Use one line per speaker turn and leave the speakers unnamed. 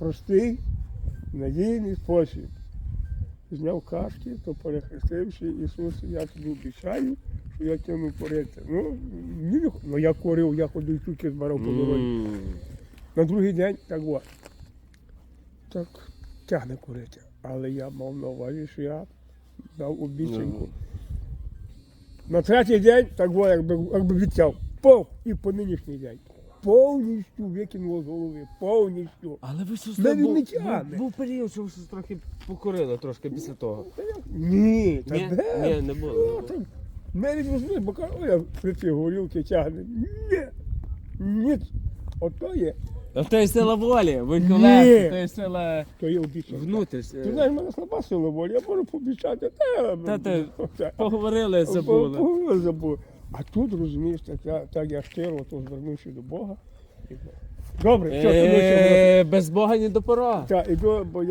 простий, надійний спосіб. Зняв кашки, то перехрестивши Ісус, я тобі обіцяю, що я тягну корити. Ну, ні, ну я курив, я ходив тільки збирав по дорозі.
М.
На другий день так от. Так тягне курити. Але я мав на увазі, що я дав обіцянку.
Ну.
На третій день, так от, якби, якби відтяв, пов і по нинішній день. Повністю викинуло з голови, повністю.
Але ви щось
Мене
був,
не
був,
тягне.
був період, що ви щось трохи покорили трошки після того.
Ні, та
Ні,
де?
ні, не було.
Ну, так, Мері розуміє, бо каже, ой, я при ці горілки тягне. Ні, ні, ото є,
А то є сила волі, ви
Ні.
колеги, то є сила
то є обіцянка.
внутрішня.
Ти знаєш, в мене слаба сила волі, я можу пообіцяти. Та,
Та ти
та,
поговорили, забули.
Забули. А тут, розумієш, так я, так я щиро то звернувся до Бога. Добре, що ти
Е, Без Бога ні до пора.
Так, іду, бо